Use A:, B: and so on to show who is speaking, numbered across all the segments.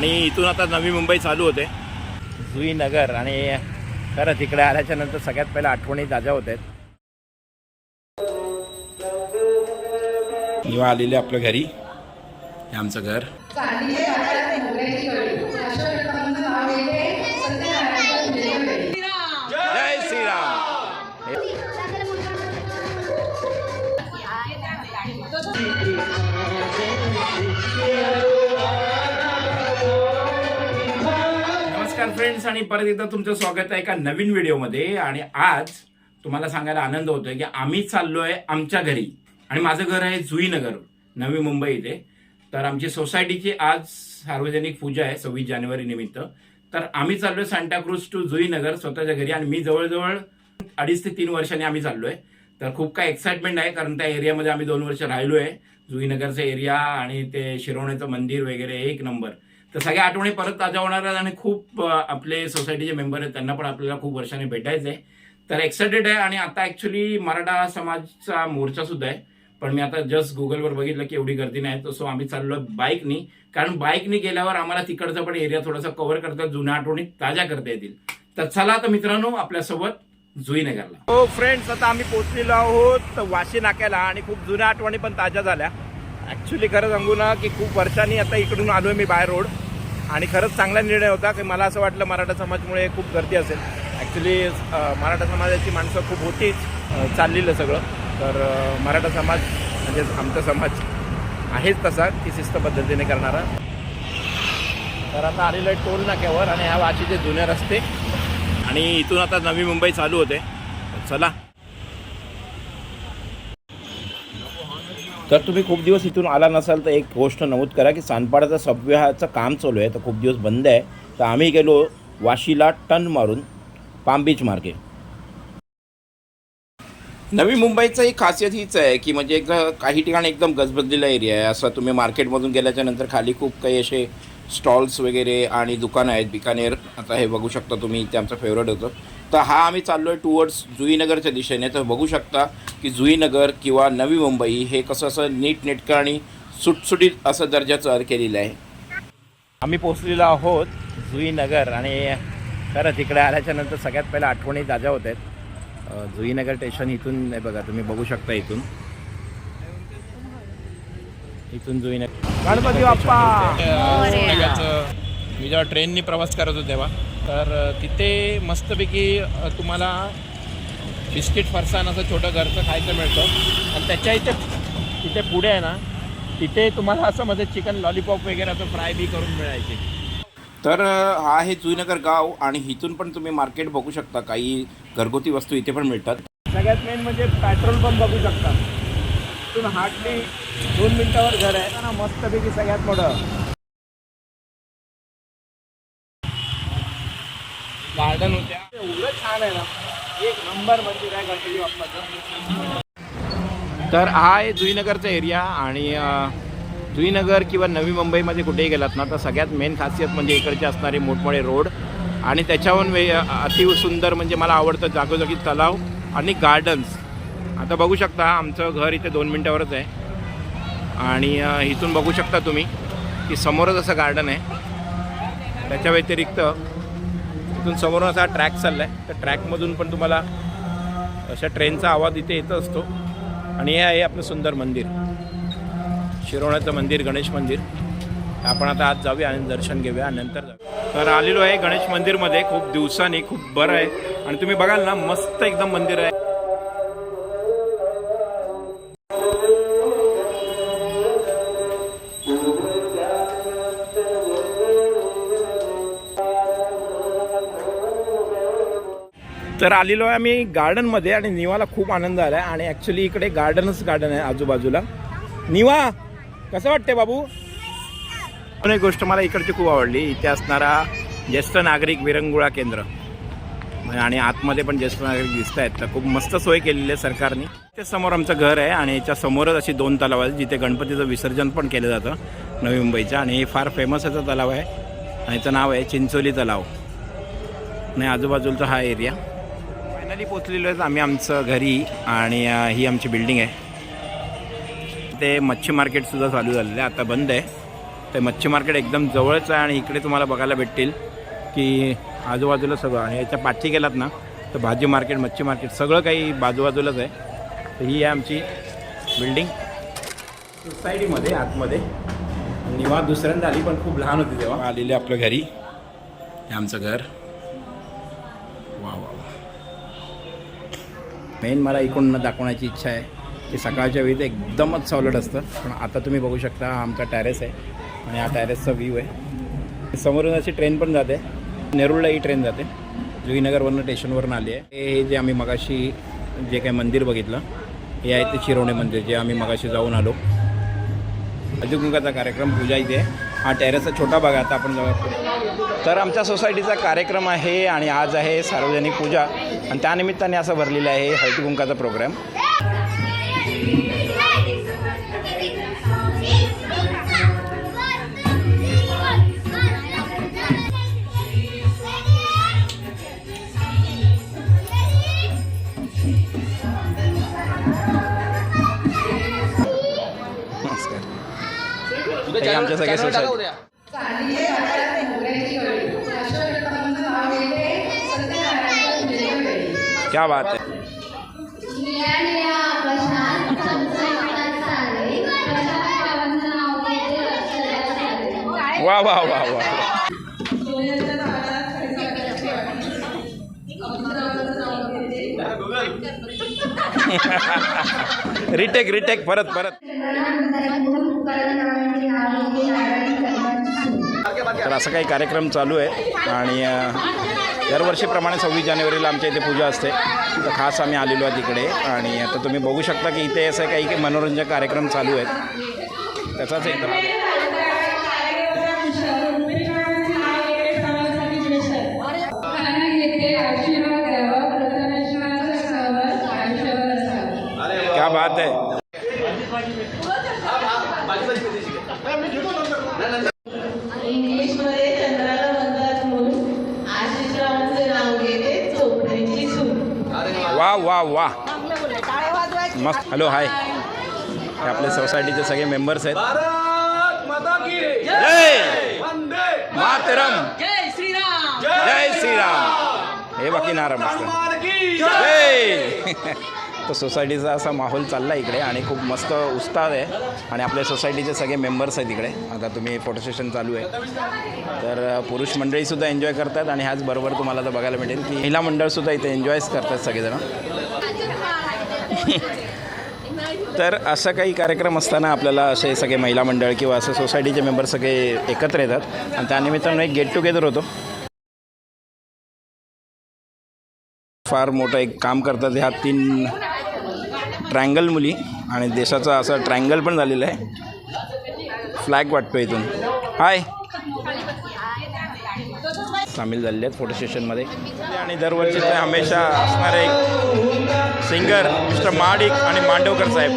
A: आणि इथून आता नवी मुंबई चालू होते. जुई नगर आणि खरं तिकडे आल्याच्यानंतर सगळ्यात पहिल्या आठवणी ताज्या होत आहेत. निवा आलेले आपल्या घरी. हे आमचं घर. जय श्रीराम. नमस्कार फ्रेंड्स आणि परत एकदा तुमचं स्वागत आहे एका नवीन व्हिडिओमध्ये. आणि आज तुम्हाला सांगायला आनंद होतोय की आम्ही चाललोय आमच्या घरी. आणि माझं घर आहे जुईनगर नवी मुंबई इथे. तर आमची सोसायटीची आज सार्वजनिक पूजा आहे सव्वीस जानेवारी निमित्त. तर आम्ही चाललोय सांताक्रूज टू जुईनगर स्वतःच्या घरी. आणि मी जवळजवळ अडीच ते तीन वर्षांनी आम्ही चाललोय. तर खूप काय एक्साइटमेंट आहे कारण त्या एरियामध्ये आम्ही दोन वर्ष राहिलो आहे जुईनगरचा एरिया आणि ते शिरवण्याचं मंदिर वगैरे एक नंबर. तर सगळ्या आठवणी परत ताज्या होणार आहेत आणि खूप आपले सोसायटीचे मेंबर आहेत त्यांना पण आपल्याला खूप वर्षाने भेटायचं आहे तर एक्सायटेड आहे आणि आता ॲक्च्युली मराठा समाजचा मोर्चा सुद्धा आहे. पण मी आता जस्ट गुगलवर बघितलं की एवढी गर्दी नाही तर सो आम्ही चाललो बाईकनी कारण बाईकनी गेल्यावर आम्हाला तिकडचा पण एरिया थोडासा कव्हर करतात जुन्या आठवणी ताज्या करता येतील. तर चला तर मित्रांनो आपल्यासोबत जुईनगरला. हो फ्रेंड्स आता आम्ही पोहोचलेलो आहोत वाशी नाक्याला आणि खूप जुन्या आठवणी पण ताज्या झाल्या. ॲक्च्युली खरं सांगू ना की खूप वर्षांनी आता इकडून आलो आहे मी बाय रोड. आणि खरंच चांगला निर्णय होता की मला असं वाटलं मराठा समाजमुळे खूप गर्दी असेल. ॲक्च्युली मराठा समाजाची माणसं खूप होतीच चाललेलं सगळं. तर मराठा समाज म्हणजे आमचा समाज आहेच तसा की शिस्त पद्धतीने करणारा. तर आता आलेलं आहे टोल नाक्यावर आणि ह्या वाशीचे जुने रस्ते. आणि इथून आता नवी मुंबई चालू होते. चला. तर तुम्ही खूप दिवस इथून आला नसाल तर एक गोष्ट नमूद करा की सानपाड्याचं सबव्याचं काम चालू आहे. तर खूप दिवस बंद आहे. तर आम्ही गेलो वाशीला टन मारून पाम बीच मार्गे. नवी मुंबईचं एक खासियत हीच आहे की म्हणजे एकदा काही ठिकाणी एकदम गजबजलेला एरिया आहे. असं तुम्ही मार्केटमधून गेल्याच्यानंतर खाली खूप काही असे स्टॉल्स वगैरे आणि दुकानं आहेत बिकानेर. आता हे बघू शकता तुम्ही ते आमचं फेवरेट होतं. तर हा आम्ही चाललो आहे टुवर्ड्स जुईनगरच्या दिशेने. तर बघू शकता की जुईनगर किंवा नवी मुंबई हे कसं असं नीटनेटकं आणि सुटसुटीत असं दर्जाचं केलेलं आहे. आम्ही पोचलेलो आहोत जुईनगर आणि खरं तिकडे आल्याच्यानंतर सगळ्यात पहिल्या आठवणी ताज्या होत आहेत. जुईनगर स्टेशन इथून बघा तुम्ही बघू शकता इथून. इथून जुईनगर गणपती बाप्पा!
B: मी जेव्हा ट्रेननी प्रवास करत होतो तेव्हा तर तिथे मस्तपैकी तुम्हाला बिस्किट फरसाण असं छोटं घरचं खायचं मिळतं. आणि त्याच्या इथे तिथे पुढे आहे ना तिथे तुम्हाला असं मध्ये चिकन लॉलीपॉप वगैरे असं फ्राय बी करून मिळायचे.
A: तर हा आहे जुईनगर गाव आणि इथून पण तुम्ही मार्केट बघू शकता. काही घरगुती वस्तू इथे पण मिळतात.
B: सगळ्यात मेन म्हणजे पेट्रोल पंप बघू शकता. तिथून हार्डली दोन मिनिटावर घर आहे. ना मस्तपैकी सगळ्यात मोठं. गार्डन होत्या. एवढं छान आहे ना. एक नंबर मंदिर आहे गणपती बाप्पाचं
A: तर हा आहे जुईनगरचा एरिया आणि जुईनगर किंवा नवी मुंबईमध्ये कुठेही गेलात ना तर सगळ्यात मेन खासियत म्हणजे इकडचे असणारे मोठमोठे रोड आणि त्याच्याहून वे अतिसुंदर म्हणजे मला आवडतं जागोजागी तलाव आणि गार्डन्स आता बघू शकता आमचं घर इथे दोन मिनटावरच आहे. आणि इथून बघू शकता तुम्ही की समोरच असं गार्डन आहे. त्याच्या व्यतिरिक्त इथून समोरून असा ट्रॅक चालला आहे त्या ट्रॅकमधून पण तुम्हाला अशा ट्रेनचा आवाज इथे येत असतो. आणि हे आहे आपलं सुंदर मंदिर. शिरोण्याचं मंदिर गणेश मंदिर. आपण आता आज जाऊया आणि दर्शन घेऊया आणि नंतर जाऊया. तर आलेलो आहे गणेश मंदिरमध्ये. खूप दिवसांनी खूप बरं आहे. आणि तुम्ही बघाल ना मस्त एकदम मंदिर आहे. तर आलेलो आहे आम्ही गार्डनमध्ये आणि निवाला खूप आनंद आला आहे आणि ॲक्च्युली इकडे गार्डनच गार्डन आहे आजूबाजूला. निवा कसं वाटते बाबू? पण एक गोष्ट मला इकडची खूप आवडली. इथे असणारा ज्येष्ठ नागरिक विरंगुळा केंद्र. आणि आतमध्ये पण ज्येष्ठ नागरिक दिसत आहेत तर खूप मस्त सोय केलेली आहे सरकारने. ते समोर आमचं घर आहे आणि याच्या समोरच अशी दोन तलाव आहेत जिथे गणपतीचं विसर्जन पण केलं जातं नवी मुंबईचं. आणि हे फार फेमस याचं तलाव आहे. आणि याचं नाव आहे चिंचोली तलाव. आणि आजूबाजूचा हा एरिया फायनली पोचलेलो आहेत आम्ही आमचं घरी आणि ही आमची बिल्डिंग आहे. ते मच्छी मार्केटसुद्धा चालू झालेलं आहे आता बंद आहे. ते मच्छी मार्केट एकदम जवळच आहे आणि इकडे तुम्हाला बघायला भेटतील की आजूबाजूला सगळं आणि याच्या पाठी गेलात ना तर भाजी मार्केट मच्छी मार्केट सगळं काही बाजूबाजूलाच आहे. तर ही आहे आमची बिल्डिंग सोसायटीमध्ये आतमध्ये. निवास दुसऱ्यांदा आली पण खूप लहान होती तेव्हा. आलेले आपल्या घरी. हे आमचं घर. मेन मला इकडून दाखवण्याची इच्छा आहे. की सकाळच्या वेळी ते एकदमच सवलट असतं. पण आता तुम्ही बघू शकता हा आमचा टॅरेस आहे. आणि हा टॅरेसचा व्ह्यू आहे. समोरून अशी ट्रेन पण जाते. नेरुळला ही ट्रेन जाते. जुईनगरवरनं स्टेशनवरून आली आहे. हे जे आम्ही मगाशी जे काही मंदिर बघितलं हे आहे ते शिरोणे मंदिर. जे आम्ही मगाशी जाऊन आलो. अजूकुंकाचा कार्यक्रम पूजा इथे हा टेरेसचा छोटा भाग आहे. आता आपण जाऊया तर आमच्या सोसायटीचा कार्यक्रम आहे आणि आज आहे सार्वजनिक पूजा. आणि त्यानिमित्ताने असं भरलेलं आहे हळदी कुंकाचा प्रोग्राम आमच्या सगळ्या सोसायटी क्या बात है। वा वा वा वा रिटेक रिटेक परत परत। तर असं काही कार्यक्रम चालू आहे आणि दरवर्षीप्रमाणे सव्वीस जानेवारीला आमच्या इथे पूजा असते. तर खास आम्ही आलेलो आहे तिकडे. आणि आता तुम्ही बघू शकता की इथे असं काही काही मनोरंजक कार्यक्रम चालू आहेत. त्याचाच एक भाग आहे. क्या बात है. वा. वा मस्त. हॅलो हाय हे आपले सोसायटीचे सगळे मेंबर्स आहेत. जय. मातरम.
C: जय श्रीराम.
A: जय श्रीराम. हे बाकी नारा मस्त. जय. तर सोसायटीचा असा माहोल चालला इकडे आणि खूप मस्त उत्साह आहे. आणि आपल्या सोसायटीचे सगळे मेंबर्स आहेत इकडे. आता तुम्ही फोटो सेशन चालू आहे. तर पुरुष मंडळीसुद्धा एन्जॉय करतात आणि ह्याचबरोबर तुम्हाला तर बघायला भेटेल की महिला मंडळसुद्धा इथे एन्जॉयच करतात सगळेजण. तर असं काही कार्यक्रम असताना आपल्याला असे सगळे महिला मंडळ किंवा असं सोसायटीचे मेंबर सगळे एकत्र येतात. आणि त्यानिमित्तानं एक गेट टुगेदर होतो. फार मोठं एक काम करतात ह्या तीन ट्रँगल मुली. आणि देशाचा असं ट्रँगल पण झालेला आहे. फ्लॅग वाटतो इथून. हाय सामील झालेले आहेत फोटो सेशनमध्ये. आणि दरवर्षी ते हमेशा असणारे सिंगर मिस्टर माडिक आणि मांडवकर साहेब.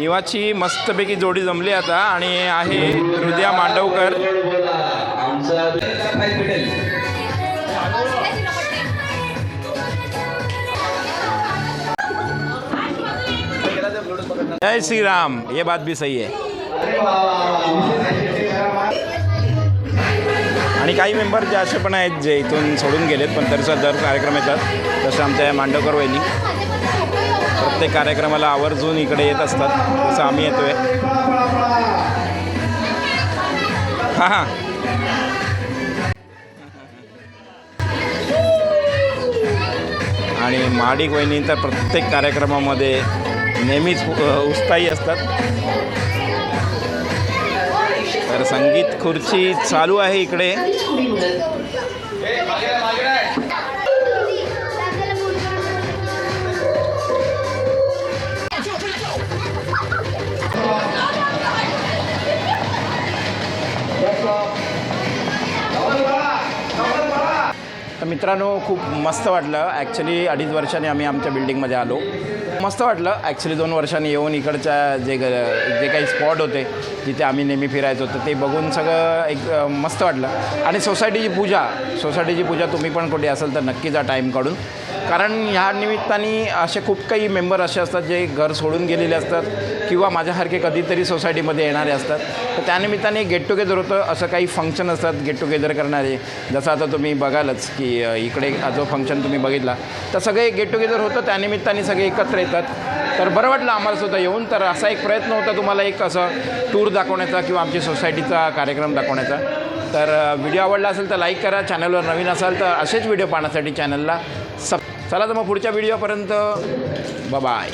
A: निवाची मस्तपैकी जोडी जमली आता आणि आहे हृदया मांडवकर. जय श्रीराम ये बात भी सही है. आणि काही मेंबर जे असे पण आहेत जे इथून सोडून गेलेत पण तरीसुद्धा दर कार्यक्रम येतात तसं आमच्या मांडवकर वहिनी. प्रत्येक कार्यक्रमाला आवर्जून इकडे येत असतात तसं आम्ही येतोय. हां हां. आणि महाडिक वहिनी तर प्रत्येक कार्यक्रमामध्ये नेहमीच उत्साही असतात. तर संगीत खुर्ची चालू आहे इकडे. मित्रांनो खूप मस्त वाटलं. ॲक्च्युली अडीच वर्षाने आम्ही आमच्या बिल्डिंगमध्ये आलो. मस्त वाटलं. ॲक्च्युली दोन वर्षांनी येऊन इकडच्या जे ग जे काही स्पॉट होते जिथे आम्ही नेहमी फिरायचो तर ते बघून सगळं एक मस्त वाटलं. आणि सोसायटीची पूजा सोसायटीची पूजा तुम्ही पण कुठे असेल तर नक्की जा टाईम काढून कारण ह्या निमित्ताने असे खूप काही मेंबर असे असतात जे घर सोडून गेलेले असतात किंवा माझ्यासारखे कधीतरी सोसायटीमध्ये येणारे असतात. तर त्यानिमित्ताने गेट टुगेदर होतं. असं काही फंक्शन असतात गेट टुगेदर करणारे. जसं आता तुम्ही बघालच की इकडे जो फंक्शन तुम्ही बघितला तर सगळे गेट टुगेदर होतं. त्यानिमित्ताने सगळे एकत्र येतात. तर बरं वाटलं आम्हाला सुद्धा येऊन. तर असा एक प्रयत्न होता तुम्हाला एक असं टूर दाखवण्याचा किंवा आमची सोसायटीचा कार्यक्रम दाखवण्याचा. तर व्हिडिओ आवडला असेल तर लाईक करा. चॅनलवर नवीन असाल तर असेच व्हिडिओ पाहण्यासाठी चॅनलला सब चला तर मग पुढच्या व्हिडिओपर्यंत बाय